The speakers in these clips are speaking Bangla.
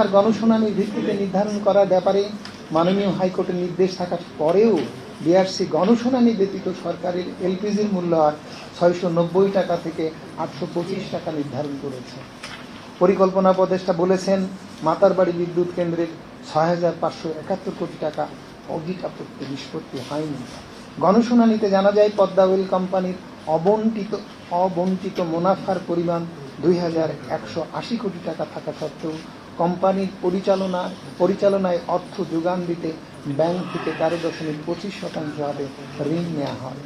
মুনাফার গণশুনানির ভিত্তিতে নির্ধারণ করার ব্যাপারে মাননীয় হাইকোর্টের নির্দেশ থাকার পরেও বিআরসি গণশুনানি ব্যতীত সরকারের এলপিজির মূল্য আর ছয়শো নব্বই টাকা থেকে আটশো পঁচিশ টাকা নির্ধারণ করেছে। পরিকল্পনা উপদেষ্টা বলেছেন, মাতারবাড়ি বিদ্যুৎ কেন্দ্রের ছয় হাজার পাঁচশো একাত্তর কোটি টাকা আপত্তি নিষ্পত্তি হয়নি। গণশুনানিতে জানা যায়, পদ্মা ওয়েল কোম্পানির অবন্টিত অবন্টিত মুনাফার পরিমাণ দুই হাজার একশো আশি কোটি টাকা থাকা সত্ত্বেও কোম্পানির পরিচালনা পরিচালনায় অর্থ যোগান দিতে ব্যাংক থেকে তেরো দশমিক পঁচিশ শতাংশ হারে ঋণ নেওয়া হয়।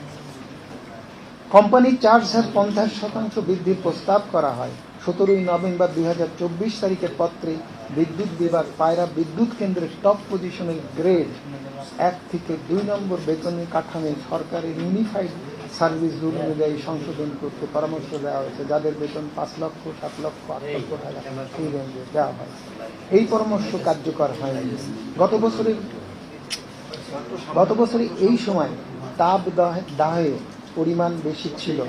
কোম্পানির চার্জ হার পঞ্চাশ শতাংশ বৃদ্ধির প্রস্তাব করা হয়। সতেরোই নভেম্বর দুই হাজার চব্বিশ তারিখের পত্রে বিদ্যুৎ বিভাগ পায়রা বিদ্যুৎ কেন্দ্রের টপ পজিশনের গ্রেড এক থেকে দুই নম্বর বেতনের কাঠামো সরকারের ইউনিফাইড সার্ভিস রুল অনুযায়ী সংশোধন করতে পরামর্শ দেওয়া হয়েছে যাদের বেতন পাঁচ লক্ষ সাত লক্ষ আট লক্ষ টাকা এই রেঞ্জে দেওয়া হয়। এই পরামর্শ কার্যকর হয়নি। গত বছরের গত বছরে এই সময় তাপ দাহে- পরিমাণ বেশি ছিল।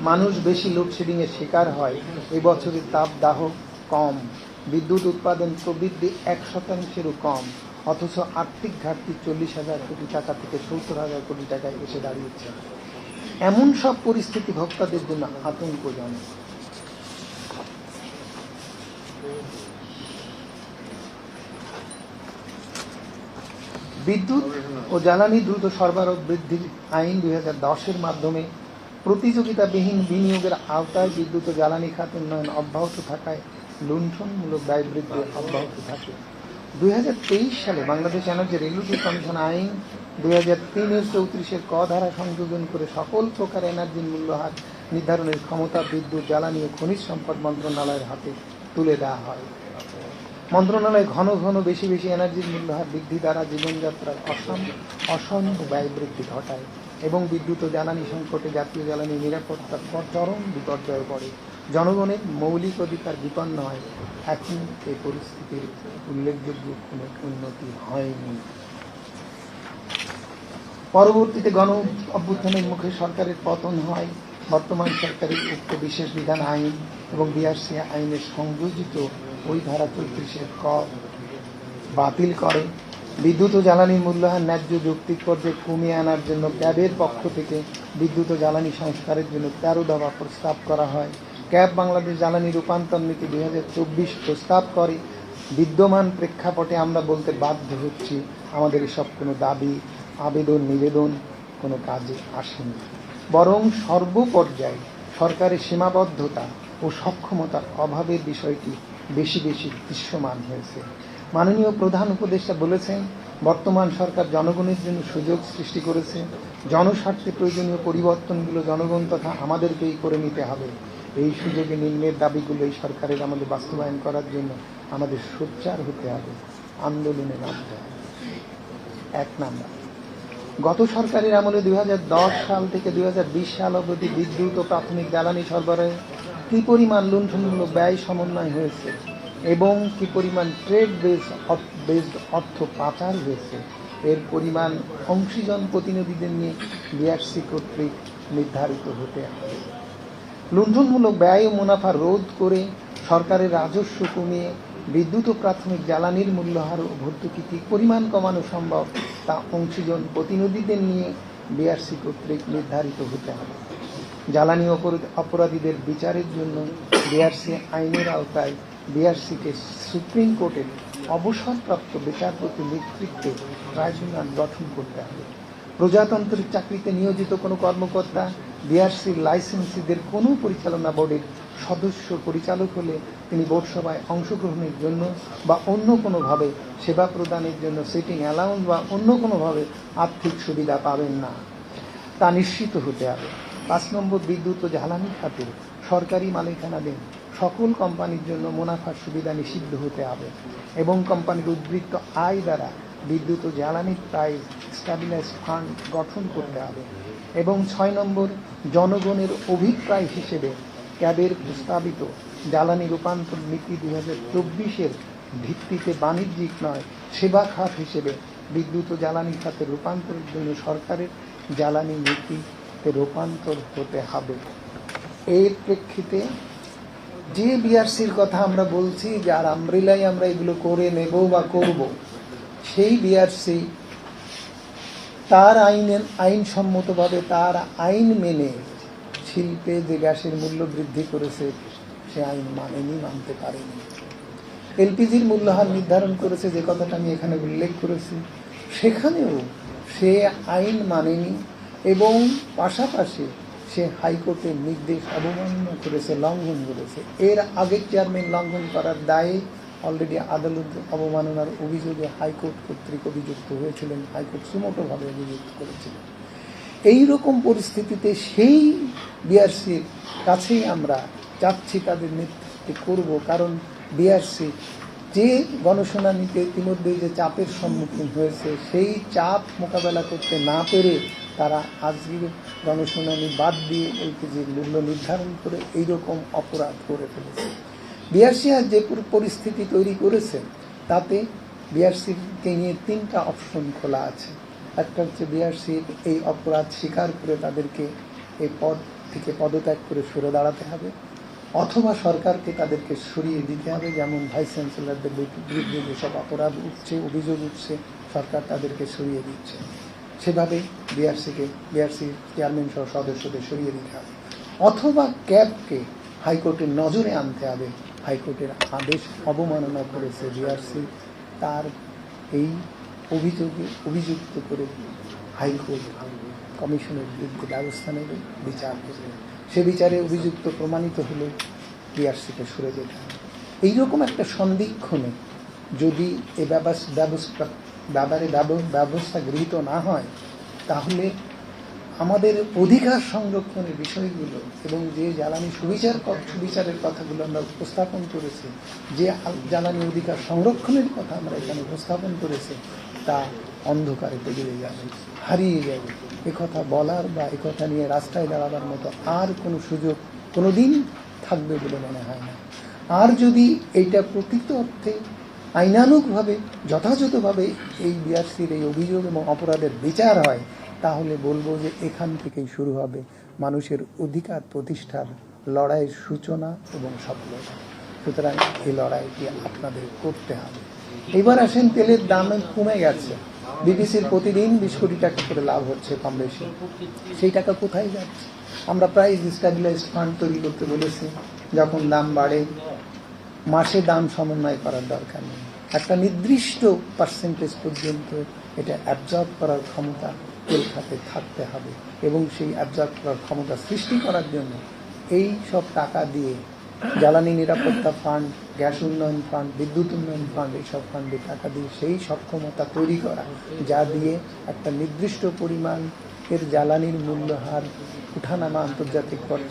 মানুষ বেশি লোডশেডিংয়ের শিকার হয়। এই বছরের তাপ দাহ কম। বিদ্যুৎ উৎপাদন প্রবৃদ্ধি এক শতাংশেরও কম। অথচ আর্থিক ঘাটতি চল্লিশ হাজার কোটি টাকা থেকে সত্তর হাজার কোটি টাকায় এসে দাঁড়িয়েছে। এমন সব পরিস্থিতি ভোক্তাদের জন্য আতঙ্কজনক বিদ্যুৎ ও জ্বালানি দ্রুত সরবরাহ বৃদ্ধির আইন দুই হাজার দশের মাধ্যমে প্রতিযোগিতাবিহীন বিনিয়োগের আওতায় বিদ্যুৎ ও জ্বালানি খাত উন্নয়ন অব্যাহত থাকায় লুণ্ঠনমূলক ব্যয় বৃদ্ধি অব্যাহত থাকে। দুই হাজার তেইশ সালে বাংলাদেশ এনার্জি রেগুলেটরি কমিশন আইন দুই হাজার তিনের চৌত্রিশের ক ধারা সংযোজন করে সকল প্রকার এনার্জির মূল্যহার নির্ধারণের ক্ষমতা, বিদ্যুৎ, জ্বালানি ও খনিজ সম্পদ মন্ত্রণালয়ের হাতে তুলে দেওয়া হয়। মন্ত্রণালয় ঘন ঘন বেশি বেশি এনার্জির মূল্যহার বৃদ্ধি দ্বারা জীবনযাত্রার অসম অসম্ভ ব্যয় বৃদ্ধি ঘটায় এবং বিদ্যুৎ ও জ্বালানি সংকটে জাতীয় জ্বালানি নিরাপত্তার পর চরম বিপর্যয়ে পড়ে। জনগণের মৌলিক অধিকার বিপন্ন হয়। এখন এই পরিস্থিতির উল্লেখযোগ্য কোনো উন্নতি হয়নি। পরবর্তীতে গণ অভ্যুত্থানের মুখে সরকারের পতন হয়। বর্তমান সরকারের উক্ত বিশেষ বিধান আইন এবং বিআরসি আইনের সংযোজিত ওই ধারা চৌত্রিশের কর বাতিল করে। বিদ্যুৎ ও জ্বালানি মূল্যহার ন্যায্য যৌক্তিক পর্যায়ে কমিয়ে আনার জন্য ক্যাবের পক্ষ থেকে বিদ্যুৎ ও জ্বালানি সংস্কারের জন্য তেরো দফা প্রস্তাব করা হয়। ক্যাব বাংলাদেশ জ্বালানি রূপান্তর নীতি দুই হাজার চব্বিশ প্রস্তাব করে। বিদ্যমান প্রেক্ষাপটে আমরা বলতে বাধ্য হচ্ছি। আমাদের এসব কোনো দাবি আবেদন, নিবেদন কোনো কাজে আসেনি। বরং সর্বপর্যায়ে সরকারের সীমাবদ্ধতা ও সক্ষমতার অভাবের বিষয়টি বেশি বেশি দৃশ্যমান হয়েছে। মাননীয় প্রধান উপদেষ্টা বলেছেন, বর্তমান সরকার জনগণের জন্য সুযোগ সৃষ্টি করেছে। জনস্বার্থে প্রয়োজনীয় পরিবর্তনগুলো জনগণ তথা আমাদেরকেই করে নিতে হবে। এই সুযোগে নিম্নের দাবিগুলো এই সরকারের আমাদের বাস্তবায়ন করার জন্য আমাদের সোচ্চার হতে হবে। আন্দোলনে নামতে হবে। এক নাম্বার। গত সরকারের আমলে দু হাজার দশ সাল থেকে দু হাজার বিশ সাল অবধি বিদ্যুৎ ও প্রাথমিক জ্বালানি সরবরাহে কি পরিমাণ লুণ্ঠনমূলক ব্যয় সমন্বয় হয়েছে এবং কি পরিমাণ ট্রেড বেস বেসড অর্থ পাচার হয়েছে, এর পরিমাণ অংশীজন প্রতিনিধিদের নিয়ে বিআরসি কর্তৃক নির্ধারিত হতে হবে। লুণ্ঠনমূলক ব্যয় ও মুনাফা রোধ করে সরকারের রাজস্ব কমিয়ে বিদ্যুৎ ও প্রাথমিক জ্বালানির মূল্যহার ও ভর্তুকি পরিমাণ কমানো সম্ভব তা অংশীজন প্রতিনিধিদের নিয়ে বিআরসি কর্তৃক নির্ধারিত হতে হবে। জ্বালানি অপরাধ- অপরাধীদের বিচারের জন্য বিআরসি আইনের আওতায় বিআরসিকে সুপ্রিম কোর্টের অবসরপ্রাপ্ত বিচারপতি নেতৃত্বে ট্রাইব্যুনাল গঠন করতে হবে। প্রজাতন্ত্রের চাকরিতে নিয়োজিত কোনো কর্মকর্তা, বিআরসির লাইসেন্সিদের কোনো পরিচালনা বোর্ডের সদস্য পরিচালক হলে তিনি বোর্ড সভায় অংশগ্রহণের জন্য বা অন্য কোনোভাবে সেবা প্রদানের জন্য সিটিং অ্যালাউন্স বা অন্য কোনোভাবে আর্থিক সুবিধা পাবেন না। তা নিশ্চিত হতে হবে। পাঁচ নম্বর বিদ্যুৎ ও জ্বালানি খাতে সরকারি মালিকানাধীন সকল কোম্পানির জন্য মুনাফার সুবিধা নিষিদ্ধ হতে হবে এবং কোম্পানির উদ্বৃত্ত আয় দ্বারা বিদ্যুৎ ও জ্বালানি প্রাইস স্ট্যাবিলাইজ ফান্ড গঠন করতে হবে। এবং ছয় নম্বর জনগণের অভিপ্রায় হিসেবে ক্যাবের প্রস্তাবিত জ্বালানি রূপান্তর নীতি দুই হাজার চব্বিশের ভিত্তিতে বাণিজ্যিক নয়, সেবা খাত হিসেবে বিদ্যুৎ ও জ্বালানি খাতে রূপান্তরের জন্য সরকারের জ্বালানি নীতিতে রূপান্তর হতে হবে। এর প্রেক্ষিতে যে বিআরসির কথা আমরা বলছি যার আমরিলাই আমরা এগুলো করে নেব বা করব, সেই বিআরসি তার আইনের, আইনসম্মতভাবে তার আইন মেনে শিল্পে যে গ্যাসের মূল্য বৃদ্ধি করেছে, সে আইন মানেনি, মানতে পারেনি। এলপিজির মূল্যহার নির্ধারণ করেছে, যে কথাটা আমি এখানে উল্লেখ করেছি, সেখানেও সে আইন মানেনি এবং পাশাপাশি সে হাইকোর্টের নির্দেশ অবমাননা করেছে, লঙ্ঘন করেছে। এর আগের চেয়ারম্যান লঙ্ঘন করার দায়ে অলরেডি আদালত অবমাননার অভিযোগে হাইকোর্ট কর্তৃক অভিযুক্ত হয়েছিলেন। হাইকোর্ট সুমোটোভাবে অভিযুক্ত করেছিলেন। এই রকম পরিস্থিতিতে সেই বিআরসির কাছেই আমরা চাচ্ছি তাদের নেতৃত্বে করব। কারণ বিআরসি যে গণশুনানিতে ইতিমধ্যে যে চাপের সম্মুখীন হয়েছে, সেই চাপ মোকাবেলা করতে না পেরে তারা আজকে গণশুনানি বাদ দিয়ে এলপিজির মূল্য নির্ধারণ করে এইরকম অপরাধ করে ফেলেছে। বিআরসি আজ যে পরিস্থিতি তৈরি করেছে, তাতে বিআরসিকে নিয়ে তিনটা অপশন খোলা আছে। একটা হচ্ছে বিআরসির এই অপরাধ স্বীকার করে তাদেরকে এই পদ থেকে পদত্যাগ করে সরে দাঁড়াতে হবে। অথবা সরকারকে তাদেরকে সরিয়ে দিতে হবে, যেমন ভাইস চ্যান্সেলরদের বিরুদ্ধে যেসব অপরাধ উঠছে, অভিযোগ উঠছে, সরকার তাদেরকে সরিয়ে দিচ্ছে। সেভাবে বিআরসিকে বিআরসি চেয়ারম্যান সহ সদস্যদের সরিয়ে দিতে হবে। অথবা ক্যাবকে হাইকোর্টের নজরে আনতে হবে। হাইকোর্টের আদেশ অবমাননা করেছে বিআরসি। তার এই অভিযোগে অভিযুক্ত করে হাইকোর্ট, কমিশনের বিরুদ্ধে ব্যবস্থা নেবে, বিচার করবে। সে বিচারে অভিযুক্ত প্রমাণিত হলে বিআরসিকে সরে যেতে হবে। এইরকম একটা সন্দিক্ষণে যদি এ ব্যবস- ব্যবস্থা ব্যাপারে ব্যবস্থা গৃহীত না হয়, তাহলে আমাদের অধিকার সংরক্ষণের বিষয়গুলো এবং যে জ্বালানি সুবিচার সুবিচারের কথাগুলো আমরা উপস্থাপন করেছি, যে জ্বালানি অধিকার সংরক্ষণের কথা আমরা এখানে উপস্থাপন করেছি তা অন্ধকারে তলিয়ে যাবে, হারিয়ে যাবে। কথা বলার বা কথা নিয়ে রাস্তায় দাঁড়াবার মতো আর কোনো সুযোগ কোনো দিন থাকবে বলে মনে হয় না। আর যদি এইটা প্রকৃত অর্থে আইনানুকভাবে যথাযথভাবে এই বিআরসির এই অভিযোগ এবং অপরাধের বিচার হয়, তাহলে বলব যে এখান থেকেই শুরু হবে মানুষের অধিকার প্রতিষ্ঠার লড়াইয়ের সূচনা এবং সফলতা। সুতরাং এই লড়াইটি আপনাদের করতে হবে। এবার আসেন, তেলের দাম কমে গেছে। বিবিসির প্রতিদিন বিশ কোটি টাকা করে লাভ হচ্ছে কম বেশি। সেই টাকা কোথায় যাচ্ছে? আমরা প্রাইস স্ট্যাবিলাইজ ফান্ড তৈরি করতে বলেছি, যখন দাম বাড়ে, মাসে দাম সমন্বয় করার দরকার নেই। একটা নির্দিষ্ট পার্সেন্টেজ পর্যন্ত এটা অ্যাবজর্ব করার ক্ষমতা তেল খাতে থাকতে হবে এবং সেই অ্যাবজর্ব করার ক্ষমতা সৃষ্টি করার জন্য এই সব টাকা দিয়ে জ্বালানি নিরাপত্তা ফান্ড গ্যাস উন্নয়ন ফান্ড বিদ্যুৎ উন্নয়ন ফান্ড এইসব ফান্ডে টাকা দিয়ে সেই সক্ষমতা তৈরি করা, যা দিয়ে একটা নির্দিষ্ট পরিমাণ এর জ্বালানির মূল্য হার উঠানামা আন্তর্জাতিক পর্যায়ে